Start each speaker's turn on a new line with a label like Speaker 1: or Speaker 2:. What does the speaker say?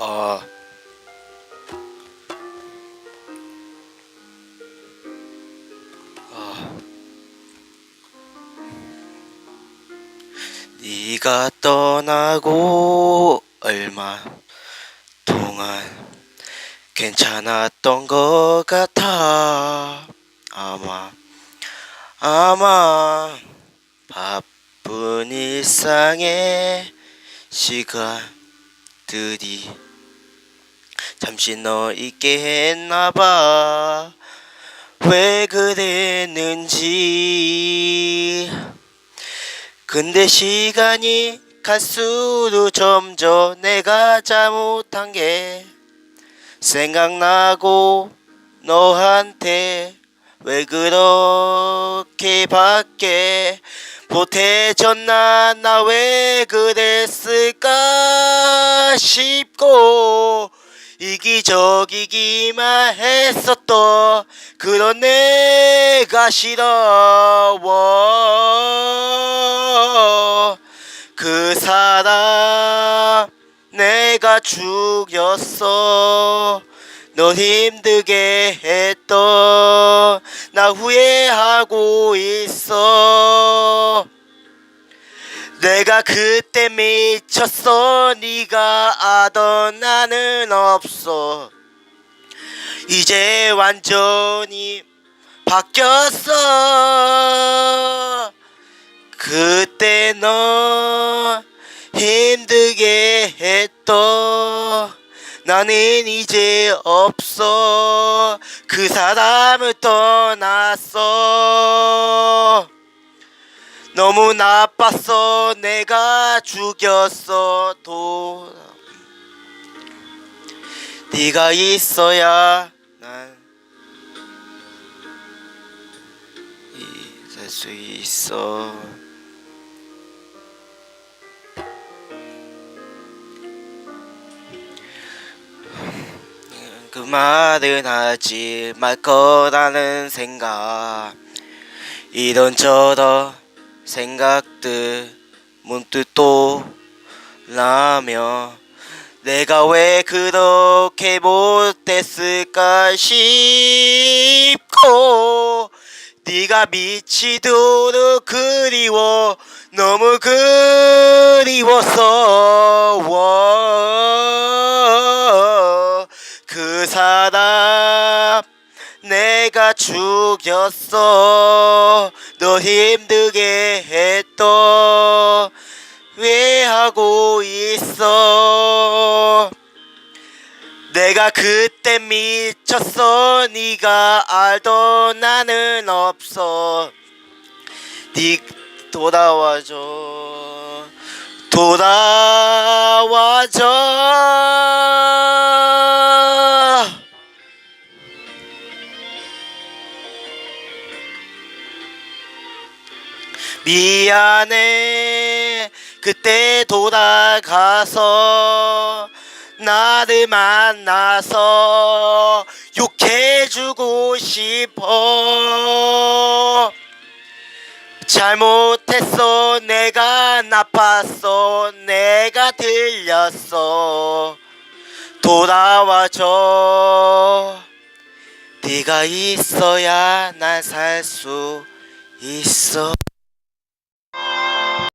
Speaker 1: 어. 어. 네가 떠나고 얼마 동안 괜찮았던 것 같아 아마 아마 바쁜 일상의 시간들이 잠시 너 있게 했나봐. 왜 그랬는지. 근데 시간이 갈수록 점점 내가 잘못한 게 생각나고 너한테 왜 그렇게 밖에 보태졌나? 나 왜 그랬을까 싶고 이기적이기만 했었던 그런 내가 싫어 그 사람 내가 죽였어. 너 힘들게 했던 나 후회하고 있어 내가 그때 미쳤어. 네가 아던 나는 없어. 이제 완전히 바뀌었어. 그때 너 힘들게 했던 나는 이제 없어. 그 사람을 떠났어 너무 나빴어. 내가 죽였어. 도 네가 있어야 난살 수 있어. 그 말은 하지 말 거라는 생각. 이런저런 생각들 문득 또 나면 내가 왜 그렇게 못했을까 싶고 네가 미치도록 그리워 너무 그리웠어 워. 그 사람 내가 죽였어. 너 힘들게 했던 왜 하고 있어? 내가 그때 미쳤어. 네가 알던 나는 없어. 네 돌아와줘. 돌아와줘 미안해. 그때 돌아가서 나를 만나서 욕해주고 싶어. 잘못했어. 내가 나빴어. 내가 들렸어. 돌아와줘. 네가 있어야 난 살 수 있어